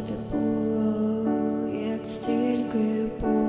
буде було, як стільки було.